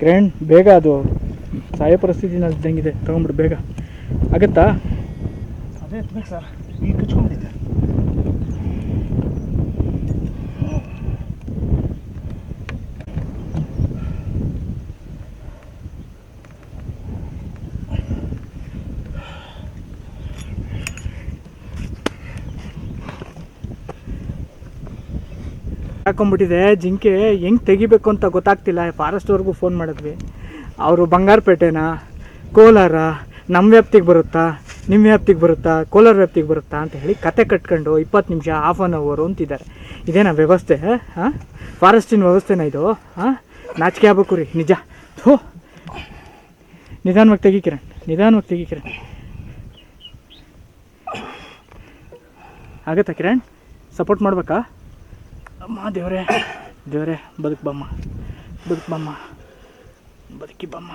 ಕಿರಣ್ ಬೇಗ ಅದು ಸಾಯೋ ಪರಿಸ್ಥಿತಿನಲ್ಲಿ ಇದ್ದಂಗಿದೆ. ತಗೊಂಬಿಡು ಬೇಗ. ಆಗತ್ತಾ? ಅದೇ ಸರ್. ಈಗ ಹಾಕೊಂಡ್ಬಿಟ್ಟಿದೆ. ಜಿಂಕೆ ಹೆಂಗೆ ತೆಗಿಬೇಕು ಅಂತ ಗೊತ್ತಾಗ್ತಿಲ್ಲ. ಫಾರೆಸ್ಟ್ವರೆಗೂ ಫೋನ್ ಮಾಡಿದ್ವಿ. ಅವರು ಬಂಗಾರಪೇಟೆನಾ? ಕೋಲಾರ? ನಮ್ಮ ವ್ಯಾಪ್ತಿಗೆ ಬರುತ್ತಾ? ನಿಮ್ಮ ವ್ಯಾಪ್ತಿಗೆ ಬರುತ್ತಾ? ಕೋಲಾರ ವ್ಯಾಪ್ತಿಗೆ ಬರುತ್ತಾ ಅಂತ ಹೇಳಿ ಕತೆ ಕಟ್ಕೊಂಡು ಇಪ್ಪತ್ತು ನಿಮಿಷ ಹಾಫ್ ಆನ್ ಅವರು ಅಂತಿದ್ದಾರೆ. ಇದೇನಾ ವ್ಯವಸ್ಥೆ? ಹಾಂ? ಫಾರೆಸ್ಟಿನ ವ್ಯವಸ್ಥೆನ ಇದು? ಹಾಂ? ನಾಚಿಕೆ ಆಗ್ಬೇಕು ರೀ. ನಿಜ. ಥೋ. ನಿಧಾನವಾಗಿ ತೆಗಿ ಕಿರಣ್ ನಿಧಾನವಾಗಿ ತೆಗಿ ಕಿರಣ್ ಆಗತ್ತಾ ಕಿರಣ್? ಸಪೋರ್ಟ್ ಮಾಡ್ಬೇಕಾ? ಅಮ್ಮ ದೇವ್ರೆ ದೇವ್ರೆ, ಬದುಕು ಬಮ್ಮ ಬದುಕು ಬಮ್ಮ, ಬದುಕಿ ಬಮ್ಮ,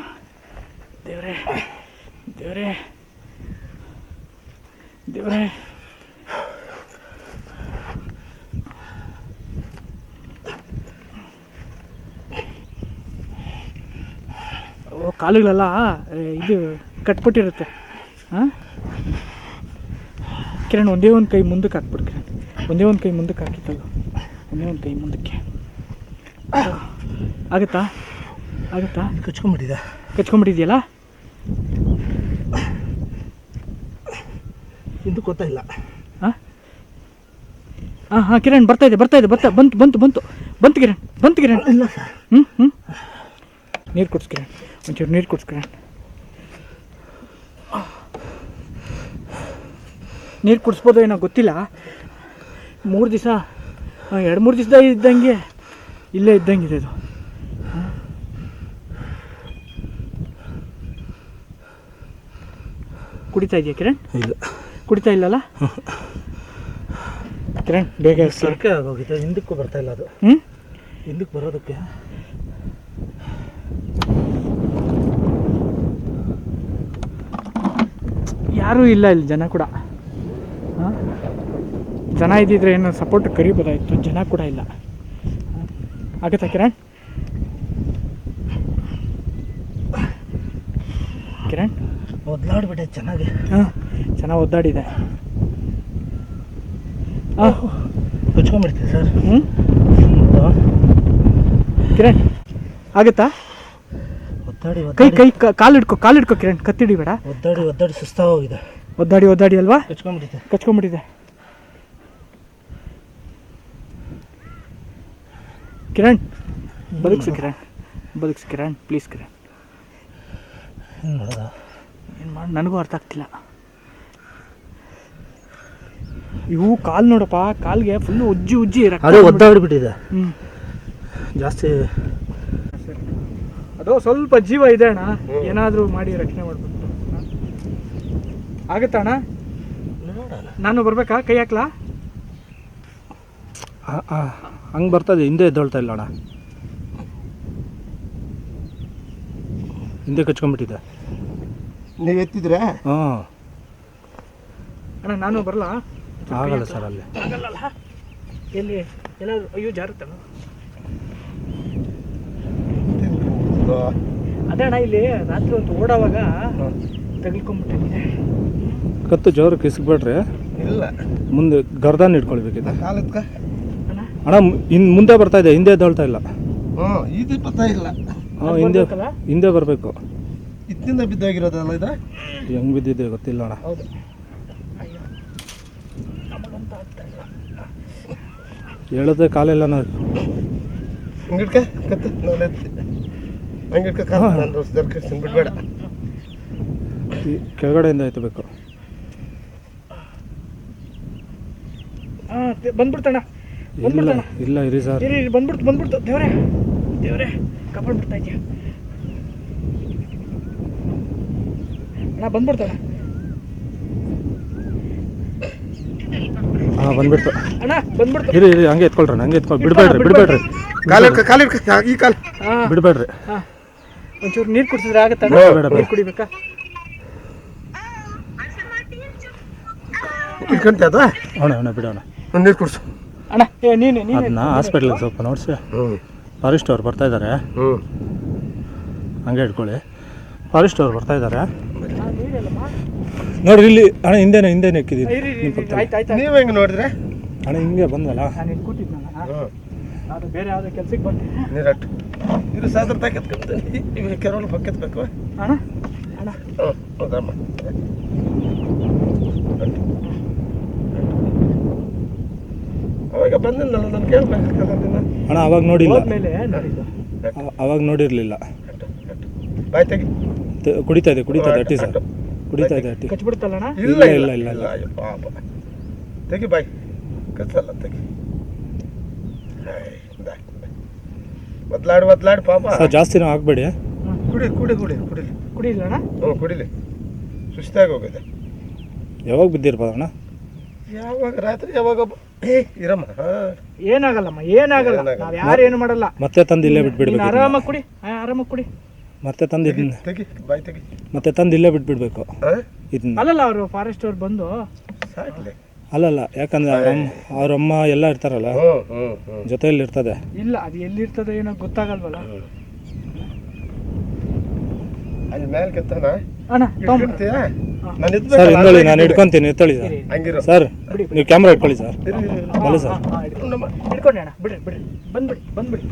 ದೇವ್ರೆ ದೇವ್ರೆ ದೇವ್ರೆ. ಓ, ಕಾಲುಗಳೆಲ್ಲ ಇದು ಕಟ್ಬಿಟ್ಟಿರುತ್ತೆ ಹಾಂ ಕಿರಣ್, ಒಂದೇ ಒಂದು ಕೈ ಮುಂದಕ್ಕೆ ಹಾಕ್ಬಿಡು ಕಿರಣ್ ಒಂದೇ ಒಂದು ಕೈ ಮುಂದಕ್ಕೆ ಹಾಕಿತ್ತಲ್ಲ ಒಂದೇ ಒಂದು ಕೈ ಮುಂದಕ್ಕೆ ಆಗುತ್ತಾ? ಆಗುತ್ತಾ? ಕಚ್ಕೊಂಡ್ಬಿಟ್ಟಿದೆ ಕಚ್ಕೊಂಬಿಟ್ಟಿದೆಯಲ್ಲ? ಇದು ಗೊತ್ತಾಗಿಲ್ಲ ಹಾಂ ಹಾಂ ಹಾಂ ಕಿರಣ್ ಬರ್ತಾ ಇದೆ ಬರ್ತಾ ಇದೆ ಬರ್ತಾ ಬಂತು ಬಂತು ಬಂತು. ಬಂತು ಕಿರಣ್ ಬಂತು ಕಿರಣ್. ಇಲ್ಲ ಸರ್. ಹ್ಞೂ ಹ್ಞೂ ನೀರು ಕುಡ್ಸ್ ಕಿರಣ್. ಒಂಚೂರು ನೀರು ಕುಡ್ಸ್ ಕಿರಣ್. ನೀರು ಕುಡಿಸ್ಬೋದು ಏನೋ ಗೊತ್ತಿಲ್ಲ. ಮೂರು ದಿವಸ ಎರಡು ಮೂರು ದಿವಸದ ಇದ್ದಂಗೆ ಇಲ್ಲೇ ಇದ್ದಂಗಿದೆ ಇದು ಹ? ಕುಡಿತಾ ಇದೆಯಾ ಕಿರಣ್? ಇಲ್ಲ. ಕುಡಿತಾ ಇಲ್ಲಲ್ಲ? ಕಿರಣ್ ಬೇಗ ಸರ್ಕ ಸರ್ಕೆ ಆಗೋಗಿದೆ ಹಿಂದಕ್ಕೂ ಬರ್ತಾ ಇಲ್ಲ ಅದು. ಹ್ಞೂ ಹಿಂದಕ್ಕೆ ಬರೋದಕ್ಕೆ. ಯಾರೂ ಇಲ್ಲ ಇಲ್ಲಿ ಜನ ಕೂಡ. ಹಾಂ? ಜನ ಇದ್ದಿದ್ರೆ ಏನೋ ಸಪೋರ್ಟ್ ಕರಿಬೋದಾಗಿತ್ತು ಜನ ಕೂಡ ಇಲ್ಲ? ಆಗತ್ತಾ ಕಿರಣ್ ಕಿರಣ್? ಒದ್ದಾಡ್ಬಿಟ್ಟೆ ಚೆನ್ನಾಗಿ. ಹಾಂ ಚೆನ್ನಾಗಿ ಒದ್ದಾಡಿದೆ. ಹಾಂ ಕಚ್ಕೊಂಡ್ಬಿಡ್ತೀವಿ ಸರ್? ಹ್ಞೂ ಕಿರಣ್ ಆಗುತ್ತಾ? ಒದ್ದಾಡಿ ಕೈ ಕೈ ಕಾಲು ಹಿಡ್ಕೊ ಕಾಲು ಹಿಡ್ಕೊ ಕಿರಣ್. ಕತ್ತಿಡಿಬೇಡ ಒದ್ದಾಡಿ ಒದ್ದಾಡಿ ಸುಸ್ತಾಗೋಗಿದೆ ಒದ್ದಾಡಿ ಒದ್ದಾಡಿ ಅಲ್ವಾ? ಕಚ್ಕೊಂಡ್ಬಿಟ್ಟಿದೆ ಕಚ್ಕೊಂಡ್ಬಿಟ್ಟಿದೆ ಕಿರಣ್ ಬದುಕ್ಸು ಕಿರಣ್ ಬದುಕ್ಸು ಕಿರಣ್ ಪ್ಲೀಸ್ ಕಿರಣ್. ಏನು ಮಾಡಿ ನನಗೂ ಅರ್ಥ ಆಗ್ತಿಲ್ಲ. ಇವು ಕಾಲು ನೋಡಪ್ಪ ಕಾಲ್ಗೆ ಫುಲ್ಲು ಉಜ್ಜಿ ಉಜ್ಜಿ ಅದೇ ಬಂದ್ಬಿಟ್ಟಿದೆ. ಒದ್ದಾಡ್ಬಿಟ್ಟಿದೆ. ಹ್ಞೂ ಜಾಸ್ತಿ ಅದು ಸ್ವಲ್ಪ ಜೀವ ಇದೆ ಅಣ್ಣ. ಏನಾದರೂ ಮಾಡಿ ರಕ್ಷಣೆ ಮಾಡ್ಬೇಕು. ಆಗುತ್ತಾ ಅಣ್ಣ? ನಾನು ಬರ್ಬೇಕಾ? ಕೈ ಹಾಕ್ಲಾ? ಹಂಗೆ ಬರ್ತದೆ ಹಿಂದೆ ಎದ್ದೊಳ್ತಾ ಇಲ್ಲ ಅಣ್ಣ. ಹಿಂದೆ ಕಚ್ಕೊಂಡ್ಬಿಟ್ಟಿದೆ ನೀವು ಎತ್ತಿದ್ರೆ? ಹಾಂ. ಅಣ್ಣ ನಾನು ಬರಲ್ಲ ಆಗಲ್ಲ ಸರ್ ಅಲ್ಲಿ. ಆಗಲ್ಲಲ್ಲ? ಎಲ್ಲಿ ಏನಾದ್ರು ಅಯ್ಯೋ ಜಾರುತ್ತಲ್ಲ ಅದೇ ಅಣ್ಣ ಇಲ್ಲಿ ರಾತ್ರಿ ಹೊತ್ತು ಓಡೋವಾಗ ತಗಲ್ಕೊಂಡ್ಬಿಟ್ಟಿದೆ ಕತ್ತು ಜೋರು ಇಸ್ಬೇಡ್ರಿ ಇಲ್ಲ. ಮುಂದೆ ಗರ್ದಾನ್ ಇಟ್ಕೊಳ್ಬೇಕಿದೆ. ಕಾಲತ್ಕ ಅಣ್ಣ ಇನ್ ಮುಂದೆ ಬರ್ತಾ ಇದೆ ಹಿಂದೆ ಎದ್ದೊಳ್ತಾ ಇಲ್ಲ. ಹ್ಞೂ ಇದು ಬರ್ತಾ ಇಲ್ಲ. ಹಾಂ ಹಿಂದೆ ಹಿಂದೆ ಬರಬೇಕು. ಇತ್ತಿಂದ ಬಿದ್ದಾಗಿರೋದಲ್ಲ ಇದು? ಹೆಂಗ್ ಬಿದ್ದಿದೆ ಗೊತ್ತಿಲ್ಲ ಅಣ್ಣ. ಹೌದು. ಹೇಳದೆ ಕಾಲೆಲ್ಲ ನಾವು ಹಂಗಿಡ್ಕ ಕತ್ತು ನಾನು ಎತ್ತಿ. ಹಂಗಿಡ್ಕ ಕಾಲ ನಾನು ದರ್ಕಿಸ್ತೀನಿ ಬಿಡ್ಬೇಡ. ಈ ಕೆಳಗಡೆಯಿಂದ ಎತ್ತಬೇಕು ಹಾಂ ಬಂದ್ಬಿಡ್ತಣ್ಣ. ಇಲ್ಲ ಇಲ್ಲ ಇರಿ ಸರ್. ಇರಿ ಇರಿ, ಬಂದ್ಬಿಡ್ತು ಬಂದ್ಬಿಡ್ತು. ದೇವ್ರೆ ದೇವ್ರೆ ಕಾಪಾಡ್ಬಿಡ್ತಾ ಇದೆಯಾ ಅಣ್ಣ ಬಂದ್ಬಿಡ್ತಣ್ಣ ಹಾಂ ಬಂದ್ಬಿಡ್ತು. ಅಣ್ಣ ಬಂದ್ಬಿಡ್ತು. ಇರಿ ಇರಿ ಹಂಗೆ ಎತ್ಕೊಳ್ರಿ ಹಂಗೆ ಎತ್ಕೊಳ್ ಬಿಡ್ಬೇಡ್ರಿ ಬಿಡ್ಬೇಡ್ರಿ. ಕಾಲಿಡ್ಕ ಕಾಲಿಡ್ಕ ಈ ಕಾಲು. ಹಾಂ. ಬಿಡ್ಬೇಡ್ರಿ. ಹಾಂ. ಒಂಚೂರು ನೀರು ಕುಡಿಸಿದ್ರೆ ಆಗತ್ತಾ ಬೇಡ, ಬೇಡ, ನೀರು ಕುಡಿಬೇಕಾ? ಇಟ್ಕೊಂತ ಅದ? ಅಣ್ಣ ಅಣ್ಣ ಬಿಡೋಣ. ಒಂದು ನೀರು ಕುಡ್ಸು. ಅಣ್ಣ ಏ ನೀನು ನೀನು ಅದನ್ನ ಹಾಸ್ಪಿಟ್ಲಿಗೆ ಸ್ವಲ್ಪ ನೋಡಿಸಿ. ಹ್ಞೂ ಫಾರೆಸ್ಟ್ ಅವ್ರು ಬರ್ತಾ ಇದ್ದಾರೆ ಹ್ಞೂ ಹಂಗೆ ಇಟ್ಕೊಳ್ಳಿ ಫಾರೆಸ್ಟ್ ಅವ್ರು ಬರ್ತಾ ಇದ್ದಾರೆ ನೋಡ್ರಿ ಇಲ್ಲಿ ಅಣ್ಣ ಹಿಂದೆನೆ ಹಿಂದೆನೆ ಇಕ್ಕಿದ್ದೀನಿ ನಿಮ್ಮ ಪಕ್ಕದಲ್ಲಿ ಆಯ್ತು ಆಯ್ತು ನೀವು ಹೆಂಗೆ ನೋಡಿದ್ರೆ? ಅಣ್ಣ ಹಿಂಗೆ ಬಂದಲ್ಲ ನಾನು ಹ್ಞೂ ಅದು ಬೇರೆ ಯಾವುದೋ ಕೆಲ್ಸಕ್ಕೆ ಸಾದ್ರ ತಾಕೆತ್ಕೊಂತ ಇವಾಗ ಕೆರವಲು ಪಕ್ಕೆತ್ಬೇಕು ಅಣ್ಣ ಅಣ್ಣ. ಹೌದಮ್ಮ ಅವಾಗ ಬಂದಿದ್ದಲ್ಲ ನಾನು ಕೇಳ್ಬೇಕಾಗ್ತದೆ ಅದನ್ನ ಅಣ್ಣ ಅವಾಗ ನೋಡಿಲ್ಲ. ಹೋದ್ಮೇಲೆ ನೋಡಿದ್ದು. ಅವಾಗ ನೋಡಿರಲಿಲ್ಲ. ಬಾಯ್ ತೆಗಿ. ಕುಡಿತಾ ಇದೆ ಕುಡಿತಾ ಇದೆ ಅಟ್ಟಿ ಸರ್. ಕುಡಿತಾ ಇದೆ ಅಟ್ಟಿ ಕಚ್ಬಿಡ್ತಲ್ಲ ಅಣ್ಣ? ಇಲ್ಲ ಇಲ್ಲ, ಇಲ್ಲ ಇಲ್ಲ, ಅಯ್ಯೋ ಪಾಪ. ತೆಗಿ ಬಾಯ್. ಕಚ್ಚಲ್ಲ ತೆಗಿ. ಒದ್ಲಾಡು ಒದ್ಲಾಡು ಪಾಪ. ಸರ್ ಜಾಸ್ತಿನೂ ಆಗಬೇಡಿ ಕುಡಿ ಕುಡಿ ಕುಡಿ ಕುಡಿಲಿ ಕುಡಿಲ್ಲ ಅಣ್ಣ? ಹ್ಞೂ ಕುಡಿಲಿ. ಸುಸ್ತಾಗಿ ಹೋಗಿದೆ. ಯಾವಾಗ ಬಿದ್ದಿರ್ಬೋದು ಅಣ್ಣ? ಯಾವಾಗ? ರಾತ್ರಿ ಯಾವಾಗ ಬ- ಏ ಇರಮ್ಮ. ಏನಾಗಲ್ಲಮ್ಮ ಏನಾಗಲ್ಲ. ಏನಾಗಲ್ಲ. ಯಾರು ಏನು ಮಾಡಲ್ಲ. ಮತ್ತೆ ತಂದು ಇಲ್ಲೇ ಬಿಟ್ಬಿಡ್ಬೇಕು ಆರಾಮಾಗಿ ಕುಡಿ. ಆರಾಮ ಆರಾಮಾಗಿ ಕುಡಿ. ಮತ್ತೆ ತಂದು ಇದನ್ನ. ತೆಗಿ ಬಾಯ್ ತೆಗಿ. ಮತ್ತೆ ತಂದು ಇಲ್ಲೇ ಬಿಟ್ಬಿಡ್ಬೇಕು. ಇದನ್ನ. ಅಲ್ಲಲ್ಲ ಅವರು ಫಾರೆಸ್ಟ್ ಅವ್ರು ಬಂದು. ಸಾಕ್ಲಿ ಅಲ್ಲಲ್ಲ ಯಾಕಂದ್ರೆ ಅವ್ರ ಅಮ್ಮ ಅವ್ರ ಅಮ್ಮ ಎಲ್ಲ ಇರ್ತಾರಲ್ಲ? ಜೊತೆಯಲ್ಲಿ ಇರ್ತದೆ. ಇಲ್ಲ ಅದು ಎಲ್ಲಿರ್ತದೆ ಏನೋ ಗೊತ್ತಾಗಲ್ವಲ್ಲ? ಅಲ್ಲಿ ಮೇಲೆ ಕೆತ್ತನ ಅಣ್ಣ ಸರ್ ಇದ್ಬೇಕಲ್ಲ, ನಾನು ಇಟ್ಕೊಂತೀನಿ ಎತ್ತಳಿ ಸರ್. ಹಂಗಿರು. ಸರ್ ನೀವು ಕ್ಯಾಮ್ರಾ ಇಟ್ಕೊಳ್ಳಿ ಸರ್. ಇರು, ಇರು, ಇರು. ಬಲ ಸರ್. ನಮ್ಮ ಅಣ್ಣ. ಬಿಡ್ರಿ ಬಿಡ್ರಿ ಬಂದ್ಬಿಡಿ ಬಂದ್ಬಿಡಿ.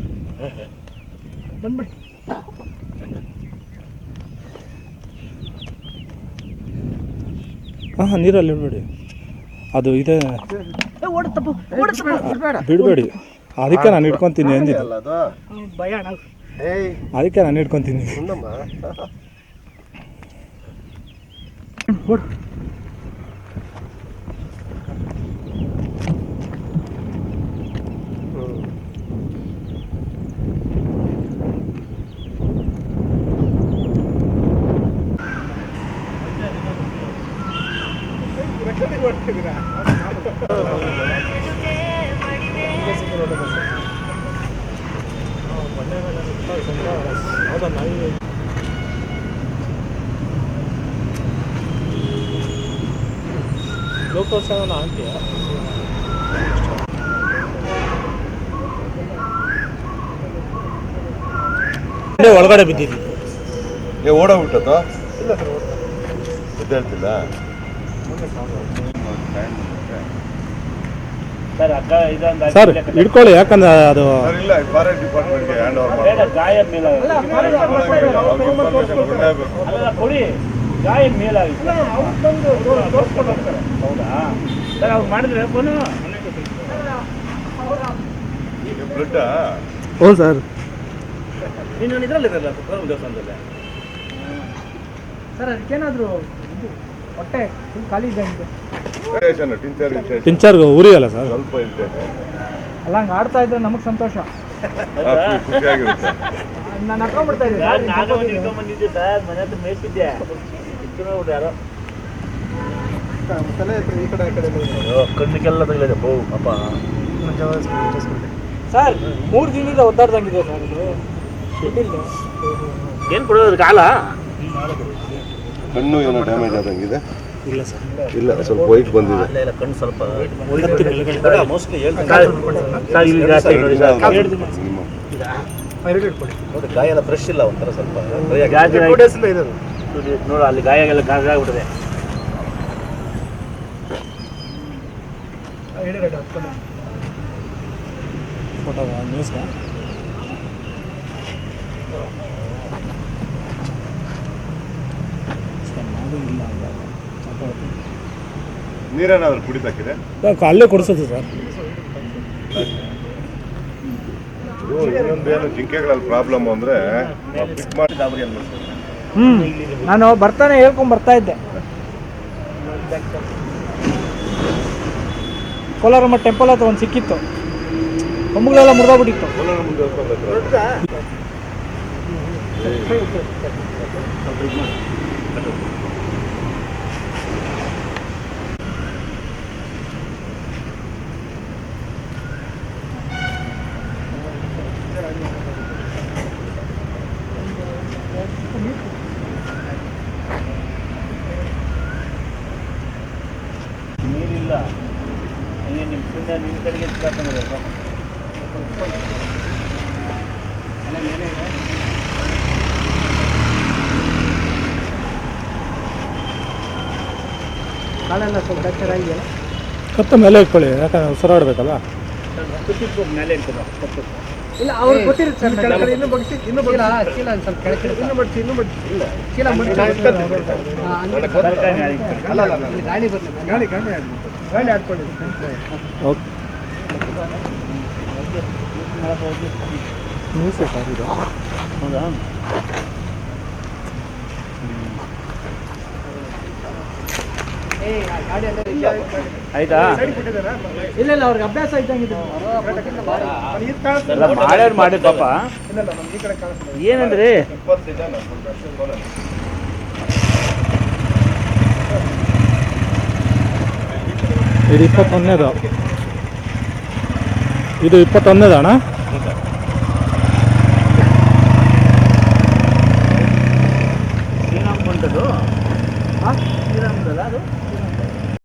ಬಂದ್ಬಿಡಿ. ಹಾಂ ಹಾಂ ನೀರಲ್ಲಿ ಇಡಬೇಡಿ. ಅದು ಇದೆ. ಬಿಡಬೇಡಿ. ಅದಕ್ಕೆ ನಾನು ಇಟ್ಕೊಂತೀನಿ ಅಂದಿದ್ದು. ಅದು? ಭಯ ಅಣ್ಣ. ಏಯ್. ಅದಕ್ಕೆ ನಾನು What? Oh, my God. ಸುಮ್ಮಮ್ಮ ಓಡು ಒಳಗಡೆ ಬಿದ್ದಿದ್ದು ಏ ಓಡೋಗ್ಬಿಟ್ಟದ ಇಲ್ಲ ಸರ್ ಹಿಡ್ಕೊಳ್ಳಿ ಯಾಕಂದ್ರೆ ಅದು ಸರ್ ಇಲ್ಲ ಫಾರೆಸ್ಟ್ ಡಿಪಾರ್ಟ್ಮೆಂಟ್ಗೆ ಹ್ಯಾಂಡ್ ಓವರ್ ಮಾಡಿ ಕೊಡಿ ಗಾಯ ಮೇಲಾಗಿದೆ. ಹೌದಾ? ಸರ್ ಅವ್ರು ಮಾಡಿದ್ರೆ ಫೋನು ಬ್ಲಡ್ ಹ್ಞೂ ಸರ್. ನೀನು ಇದರಲ್ಲಿರಲ್ಲ ಗೌರವ ದೇವಸ್ಥಾನದಲ್ಲಿ? ಸರ್ ಅದಕ್ಕೇನಾದರೂ ಇದು ಹೊಟ್ಟೆ ಫುಲ್ ಖಾಲಿ ಇದೆ ಟಿಂಚರ್ ಉರಿಯಲ್ಲ ಸರ್. ಸ್ವಲ್ಪ ಇದೆ ಅಲ್ಲ ಹಂಗೆ ಆಡ್ತಾ ಇದ್ರೆ ನಮಗೆ ಸಂತೋಷ. ಖುಷಿಯಾಗಿರುತ್ತೆ. ನಾನು ಹಾಕೊಂಡ್ಬಿಡ್ತಾ ಇಟ್ಕೊಂಡ್ಬಂದಿದ್ದೆ ಸರ್ ಮನೆ ಹತ್ರ ಮೇಯ್ತಿದ್ದೆ ಕಣ್ಣಿಗೆಲ್ಲ ತಗಲಿದೆ. ಬೋ ಅಪ್ಪ. ಸರ್ ಮೂರು ದಿನದಿಂದ ಒದ್ದಾಡ್ದಂಗಿದೆ ಸರ್ ಇದು. ಏನು ಕೊಡೋದು ಕಾಲ ಕಣ್ಣು ಏನೋ ಡ್ಯಾಮೇಜ್ ಆದಂಗಿದೆ. ಇಲ್ಲ ಸರ್. ಇಲ್ಲ ಸ್ವಲ್ಪ ವೈಟ್ ಬಂದಿದೆ. ಇಲ್ಲ ಕಣ್ಣು ಸ್ವಲ್ಪ ಮೋಸ್ಟ್ಲಿ ಸರ್ ಇಲ್ಲಿ ಜಾಸ್ತಿ ನೋಡಿ ಸರ್ ನಿಮ್ಮ ನೋಡಿ ಗಾಯ ಎಲ್ಲ ಫ್ರೆಶ್ ಇಲ್ಲ ಒಂಥರ ಸ್ವಲ್ಪ. ನೋಡು ಅಲ್ಲಿ ಗಾಯ ಎಲ್ಲ ಗಾಯ ಆಗ್ಬಿಟ್ಟಿದೆ. ಫೋಟೋ ನ್ಯೂಸ್ಗ ನೀರೇನಾದ್ರೂ ಕುಡಿಬೇಕಿದೆ ಅಲ್ಲೇ ಕೊಡಿಸೋದು ಸರ್. ಇನ್ನೊಂದೇನು ಇನ್ನೊಂದು ಏನು ಜಿಂಕೆಗಳಲ್ಲಿ ಪ್ರಾಬ್ಲಮ್ ಅಂದ್ರೆ ಪಿಕ್ ಮಾಡಿ ಗಾಬರಿ ಅನ್ಬಿಡ್ತು ಹ್ಞೂ ನಾನು ಬರ್ತಾನೆ ಹೇಳ್ಕೊಂಡು ಬರ್ತಾ ಇದ್ದೆ. ಕೋಲಾರಮ್ಮ ಟೆಂಪಲ್ ಹತ್ರ ಒಂದು ಸಿಕ್ಕಿತ್ತು. ಕೊಂಬುಗಳೆಲ್ಲ ಮುರಿದೋಗ್ಬಿಟ್ಟಿತ್ತು. Thank. ಕಾಲೆಲ್ಲ ಸ್ವಲ್ಪ ಆಗಿದೆಯಲ್ಲ ಕತ್ತ ಮೇಲೆ ಇಟ್ಕೊಳ್ಳಿ ಯಾಕಂದ್ರೆ ಉಸಿರಾಡ್ಬೇಕಲ್ಲ. ಮೇಲೆ ಇಲ್ಲ ಅವ್ರು ಗೊತ್ತಿರುತ್ತೆ ಸರ್ ಕೆಳಗಡೆ ಇನ್ನೂ ಬಗ್ಸಿ ಇನ್ನೂ ಚೀಲ ಒಂದು ಸ್ವಲ್ಪ ಕೆಳಗೆ ಇನ್ನೂ ಇನ್ನೂ ಇಲ್ಲ. ಚೀಲ. ಅಲ್ಲ ಅಲ್ಲ ಗಾಳಿ ಗಾಳಿ ಗಾಳಿ ಗಾಳಿ ಓಕೆ. ನ್ಯೂಸೇ ಸರ್ ಇದು ಹೌದಾ? ಆಯ್ತಾ? ಇಲ್ಲ ಇಲ್ಲ ಅವ್ರಿಗೆ ಅಭ್ಯಾಸ ಇದ್ದಂಗಿದೆ. ಮಾಡ್ಯಾರ ಮಾಡಿ ಪಾಪ. ಇಲ್ಲ ಇಲ್ಲ ನಮ್ಗೆ ಈ ಕಡೆ ಕಾಣಿಸ್ತಾ ಏನಂದ್ರೆ. ಇದು ಇಪ್ಪತ್ತೊಂದನೇದು. ಇದು ಇಪ್ಪತ್ತೊಂದನೇದು ಅಣ್ಣ?